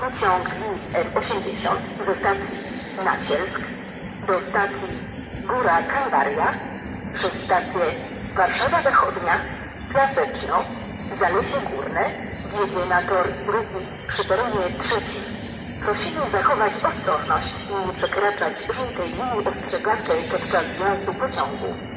pociąg R80 ze stacji Nasielsk do stacji Góra Kalwaria przez stację Warszawa Zachodnia, Piaseczno, Zalesie Górne wjedzie na tor drugi przy peronie trzeci. Prosimy zachować ostrożność i nie przekraczać żółtej linii ostrzegawczej podczas zjazdu pociągu.